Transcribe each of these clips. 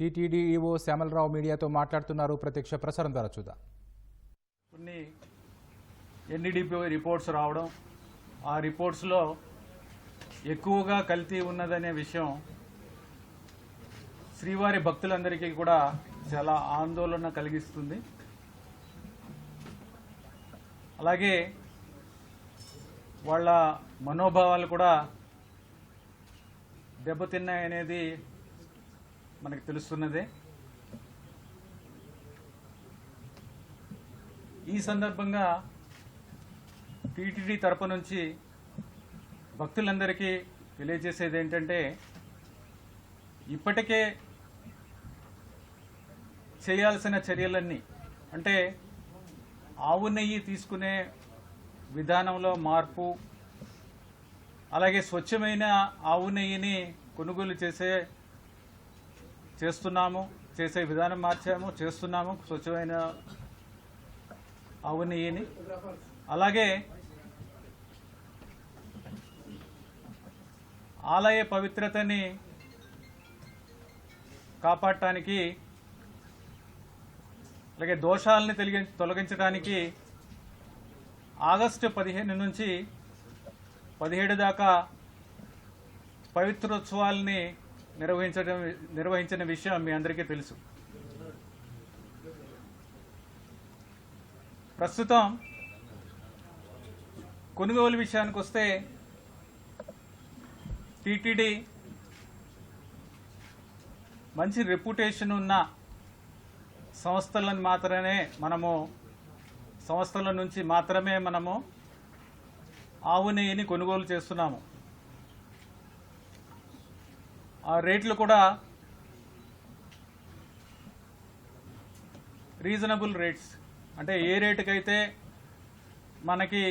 TTD EO Shyamalarao మీడియాతో మాట్లాడుతున్నారు. ప్రత్యక్ష ప్రసారం ద్వారా చూద్దాం. కొన్ని ఎన్డీడీపీ రిపోర్ట్స్ రావడం ఆ రిపోర్ట్స్లో ఎక్కువగా కల్తీ ఉన్నదనే విషయం శ్రీవారి భక్తులందరికీ కూడా చాలా ఆందోళన కలిగిస్తుంది. అలాగే వాళ్ళ మనోభావాలు కూడా దెబ్బతిన్నాయనేది మనకు తెలుస్తున్నదే. ఈ సందర్భంగా టీటీడీ తరపు నుంచి భక్తులందరికీ తెలియజేసేది ఏంటంటే ఇప్పటికే చేయాల్సిన చర్యలన్నీ అంటే ఆవు నెయ్యి తీసుకునే విధానంలో మార్పు అలాగే స్వచ్ఛమైన ఆవు నెయ్యిని కొనుగోలు చేసే చేస్తున్నాము చేసే విధానం మార్చాము చేస్తున్నాము. స్వచ్ఛమైన ఆవు అలాగే ఆలయ పవిత్రతని కాపాడటానికి అలాగే దోషాలని తొలగి తొలగించడానికి ఆగస్టు పదిహేను నుంచి పదిహేడు దాకా పవిత్రోత్సవాల్ని నిర్వహించడం నిర్వహించిన విషయం మీ అందరికీ తెలుసు. ప్రస్తుతం కొనుగోలు విషయానికి వస్తే టీటీడీ మంచి రెప్యుటేషన్ ఉన్న సంస్థలను మాత్రమే మనము సంస్థల నుంచి మాత్రమే మనము ఆవు నెయ్యిని కొనుగోలు చేస్తున్నాము. ఆ రేట్లు కూడా రీజనబుల్ రేట్స్. అంటే ఏ రేటుకైతే మనకి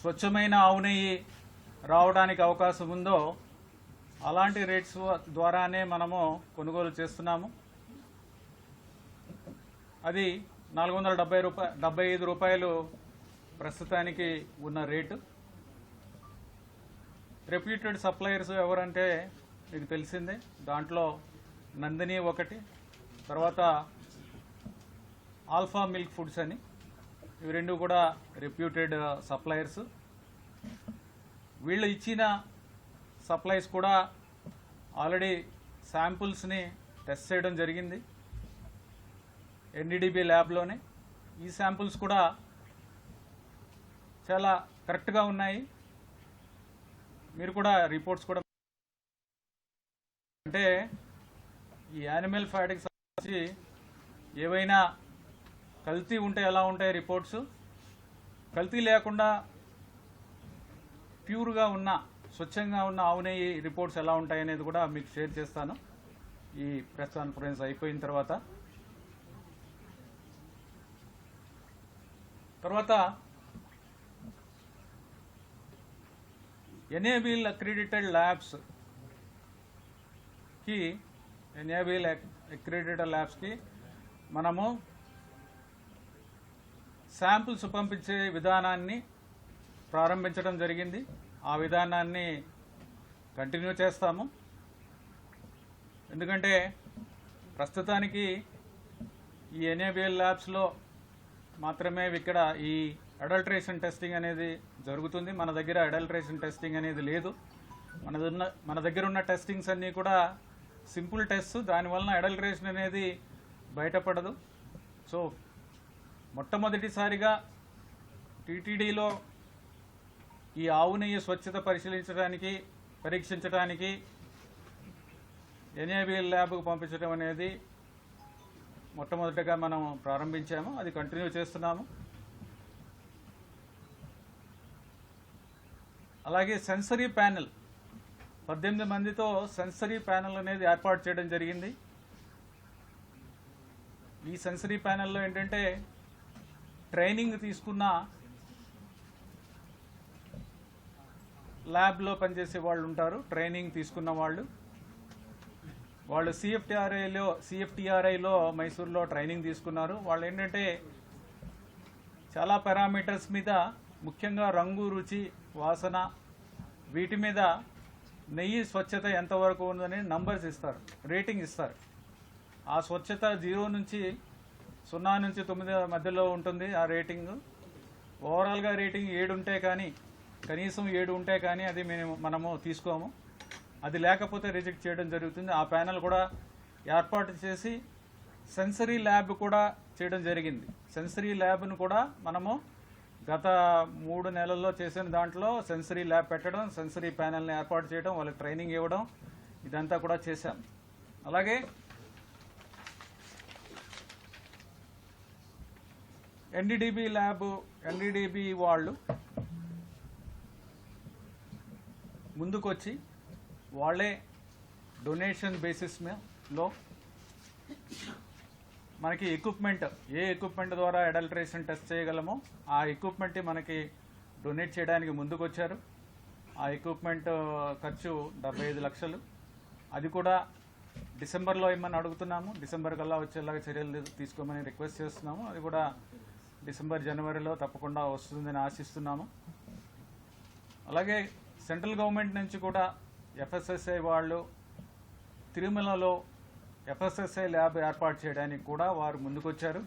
స్వచ్ఛమైన ఆవు నెయ్యి రావడానికి అవకాశం ఉందో అలాంటి రేట్స్ ద్వారానే మనము కొనుగోలు చేస్తున్నాము. అది నాలుగు వందల డెబ్బై రూపాయ డెబ్బై ఐదు రూపాయలు ప్రస్తుతానికి ఉన్న రేటు. రెప్యూటెడ్ సప్లయర్స్ ఎవరంటే మీకు తెలిసిందే. దాంట్లో నందిని ఒకటి తర్వాత ఆల్ఫా మిల్క్ ఫుడ్స్ అని. ఇవి రెండు కూడా రెప్యూటెడ్ సప్లయర్స్ uh, వీళ్ళు ఇచ్చిన సప్లైస్ కూడా ఆల్రెడీ శాంపుల్స్ని టెస్ట్ చేయడం జరిగింది. ఎన్డీడీబీ ల్యాబ్లోనే ఈ శాంపుల్స్ కూడా చాలా కరెక్ట్గా ఉన్నాయి. మీరు కూడా రిపోర్ట్స్ కూడా అంటే ఈ యానిమల్ ఫ్యాట్కి సంబంధించి ఏవైనా కల్తీ ఉంటే ఎలా ఉంటాయి రిపోర్ట్స్ కల్తీ లేకుండా ప్యూర్గా ఉన్న స్వచ్ఛంగా ఉన్న ఆవు రిపోర్ట్స్ ఎలా ఉంటాయి అనేది కూడా మీకు షేర్ చేస్తాను. ఈ ప్రెస్ కాన్ఫరెన్స్ అయిపోయిన తర్వాత. తర్వాత ఎనేబిల్ అక్రిడిటెడ్ ల్యాబ్స్ కి ఎనేబిల్ అక్రిడిటెడ్ ల్యాబ్స్కి మనము శాంపుల్స్ పంపించే విధానాన్ని ప్రారంభించడం జరిగింది. ఆ విధానాన్ని కంటిన్యూ చేస్తాము. ఎందుకంటే ప్రస్తుతానికి ఈ ఎన్ఏబిఎల్ ల్యాబ్స్లో మాత్రమే ఇక్కడ ఈ అడల్ట్రేషన్ టెస్టింగ్ అనేది జరుగుతుంది. మన దగ్గర అడల్ట్రేషన్ టెస్టింగ్ అనేది లేదు. మనదున్న మన దగ్గర ఉన్న టెస్టింగ్స్ అన్నీ కూడా సింపుల్ టెస్ట్ దానివలన అడల్టరేషన్ అనేది బయటపడదు. సో మొట్టమొదటిసారిగా టీటీడీలో ఈ ఆవు నెయ్యి స్వచ్ఛత పరిశీలించడానికి పరీక్షించడానికి ఎన్ఏబిఎల్ ల్యాబ్కు పంపించడం అనేది మొట్టమొదటిగా మనం ప్రారంభించాము. అది కంటిన్యూ చేస్తున్నాము. అలాగే సెన్సరీ ప్యానెల్ పద్దెనిమిది మందితో సెన్సరీ ప్యానెల్ అనేది ఏర్పాటు చేయడం జరిగింది. ఈ సెన్సరీ ప్యానెల్లో ఏంటంటే ట్రైనింగ్ తీసుకున్న ల్యాబ్లో పనిచేసే వాళ్ళు ఉంటారు. ట్రైనింగ్ తీసుకున్న వాళ్ళు. వాళ్ళు సిఎఫ్టీఆర్ఐలో సిఎఫ్టీఆర్ఐలో మైసూర్లో ట్రైనింగ్ తీసుకున్నారు. వాళ్ళు ఏంటంటే చాలా పారామీటర్స్ మీద ముఖ్యంగా రంగు రుచి వాసన వీటి మీద నెయ్యి స్వచ్ఛత ఎంతవరకు ఉందని నంబర్స్ ఇస్తారు రేటింగ్ ఇస్తారు. ఆ స్వచ్ఛత జీరో నుంచి సున్నా నుంచి తొమ్మిది మధ్యలో ఉంటుంది ఆ రేటింగ్ ఓవరాల్గా రేటింగ్ ఏడు ఉంటే కానీ కనీసం ఏడు ఉంటే కానీ అది మేము మనము తీసుకోము. అది లేకపోతే రిజెక్ట్ చేయడం జరుగుతుంది. ఆ ప్యానల్ కూడా ఏర్పాటు చేసి సెన్సరీ ల్యాబ్ కూడా చేయడం జరిగింది. సెన్సరీ ల్యాబ్ను కూడా మనము గత మూడు నెలల్లో చేసిన దాంట్లో సెన్సరీ ల్యాబ్ పెట్టడం సెన్సరీ ప్యానెల్ని ఏర్పాటు చేయడం వాళ్ళకి ట్రైనింగ్ ఇవ్వడం ఇదంతా కూడా చేశాం. అలాగే ఎన్డీడీబీ ల్యాబ్ ఎన్డీడీబీ వాళ్ళు ముందుకొచ్చి వాళ్ళే డొనేషన్ బేసిస్లో మనకి ఎక్విప్మెంట్ ఏ ఎక్విప్మెంట్ ద్వారా అడల్ట్రేషన్ టెస్ట్ చేయగలమో ఆ ఎక్విప్మెంట్ మనకి డొనేట్ చేయడానికి ముందుకొచ్చారు. ఆ ఎక్విప్మెంట్ ఖర్చు డెబ్బై ఐదు లక్షలు. అది కూడా డిసెంబర్లో ఇమ్మని అడుగుతున్నాము? డిసెంబర్ కల్లా వచ్చేలాగా చర్యలు తీసుకోమని రిక్వెస్ట్ చేస్తున్నాము. అది కూడా డిసెంబర్ జనవరిలో తప్పకుండా వస్తుందని ఆశిస్తున్నాము. అలాగే సెంట్రల్ గవర్నమెంట్ నుంచి కూడా ఎఫ్ఎస్ఎస్ఐ వాళ్ళు తిరుమలలో ఎఫ్ఎస్ఎస్ఐ ల్యాబ్ ఏర్పాటు చేయడానికి కూడా వారు ముందుకొచ్చారు.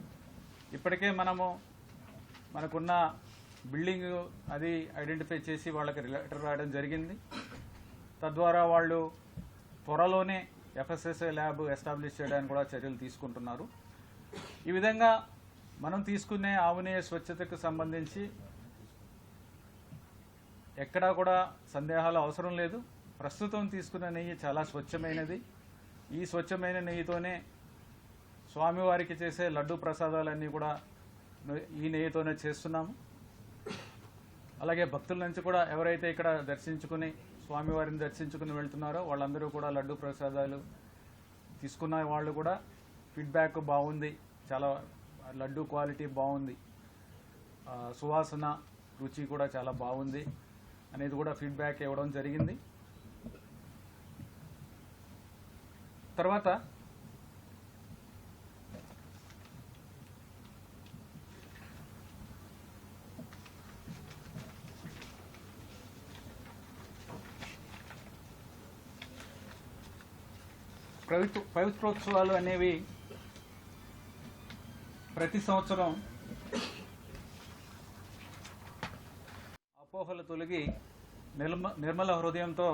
ఇప్పటికే మనము మనకున్న బిల్డింగ్ అది ఐడెంటిఫై చేసి వాళ్ళకి లెటర్ రాయడం జరిగింది. తద్వారా వాళ్ళు త్వరలోనే ఎఫ్ఎస్ఎస్ఐ ల్యాబ్ ఎస్టాబ్లిష్ చేయడానికి కూడా చర్యలు తీసుకుంటున్నారు. ఈ విధంగా మనం తీసుకునే ఆవునేయ స్వచ్ఛతకు సంబంధించి ఎక్కడా కూడా సందేహాలు అవసరం లేదు. ప్రస్తుతం తీసుకున్న నెయ్యి చాలా స్వచ్ఛమైనది. ఈ స్వచ్ఛమైన నెయ్యితోనే స్వామివారికి చేసే లడ్డు ప్రసాదాలన్నీ కూడా ఈ నెయ్యితోనే చేస్తున్నాము. అలాగే భక్తుల నుంచి కూడా ఎవరైతే ఇక్కడ దర్శించుకుని స్వామివారిని దర్శించుకుని వెళ్తున్నారో వాళ్ళందరూ కూడా లడ్డు ప్రసాదాలు తీసుకున్న వాళ్ళు కూడా ఫీడ్బ్యాక్ బాగుంది. చాలా లడ్డు క్వాలిటీ బాగుంది. సువాసన రుచి కూడా చాలా బాగుంది. అనేది కూడా ఫీడ్బ్యాక్ ఇవ్వడం జరిగింది. తర్వాత పవిత్ర పవిత్రోత్సవాలు అనేవి ప్రతి సంవత్సరం అపోహలు తొలగి నిర్మ నిర్మల హృదయంతో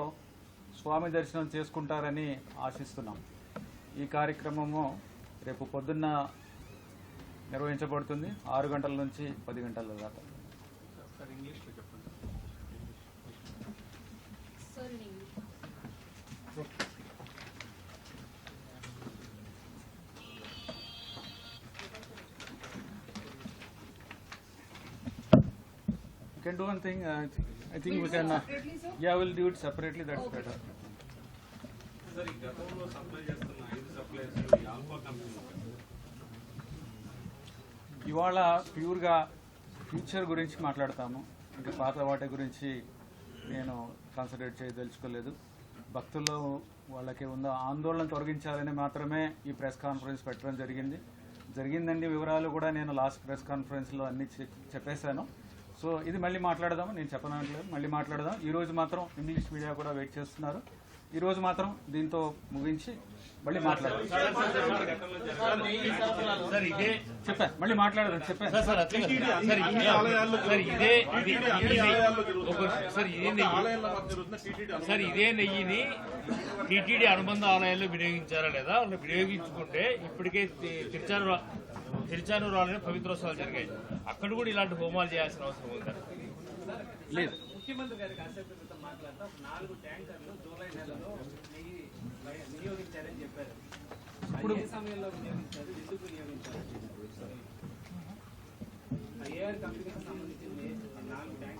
స్వామి దర్శనం చేసుకుంటారని ఆశిస్తున్నాం. ఈ కార్యక్రమము రేపు పొద్దున్న నిర్వహించబడుతుంది ఆరు గంటల నుంచి పది గంటల దాకా can do one thing, uh, I think we can, uh, yeah, we'll do it separately, that's better. ఇవాళ ప్యూర్గా ఫ్యూచర్ గురించి మాట్లాడతాము. ఇంకా పాత వాటి గురించి నేను కాన్సన్ట్రేట్ చేయదలుచుకోలేదు. భక్తుల్లో వాళ్ళకి ఉన్న ఆందోళన తొలగించాలని మాత్రమే ఈ ప్రెస్ కాన్ఫరెన్స్ పెట్టడం జరిగింది. జరిగిందండి వివరాలు కూడా నేను లాస్ట్ ప్రెస్ కాన్ఫరెన్స్లో అన్ని చె- చెప్పేశాను. సో ఇది మళ్ళీ మాట్లాడదాం నేను చెప్పనట్లేదు. మళ్ళీ మాట్లాడదాం. ఈ రోజు మాత్రం ఇంగ్లీష్ మీడియా కూడా వెయిట్ చేస్తున్నారు. ఈ రోజు మాత్రం దీంతో ముగించి మళ్ళీ మాట్లాడదాం సార్ ఇదే చెప్పా మళ్ళీ మాట్లాడదాం చెప్పాను సార్ ఇదే నెయ్యిని టీటీడీ అనుబంధ ఆలయాల్లో వినియోగించారా లేదా వాళ్ళు వినియోగించుకుంటే ఇప్పటికే తి- తిరుచానూరు తిరుచానూరు ఆలయంలో పవిత్రోత్సవాలు జరిగాయి అక్కడ కూడా ఇలాంటి హోమాలు చేయాల్సిన అవసరం ఉందా లేదు ముఖ్యమంత్రి గారి కాసేపు క్రితం మాట్లాడుతూ. ఒక నాలుగు ట్యాంకర్లు జూలై నెలలో నెయ్యి బయ- వినియోగించారని చెప్పారు. ఇప్పుడు ఏ సమయంలో వినియోగించారు? ఎందుకు వినియోగించారు?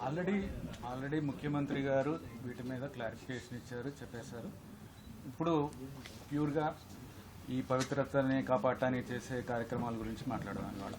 ఆల్రెడీ ఆల్రెడీ ముఖ్యమంత్రి గారు వీటి మీద క్లారిఫికేషన్ ఇచ్చారు చెప్పేశారు. ఇప్పుడు ప్యూర్గా ఈ పవిత్రతని కాపాడటానికి చేసే కార్యక్రమాల గురించి మాట్లాడదాం ఇవాళ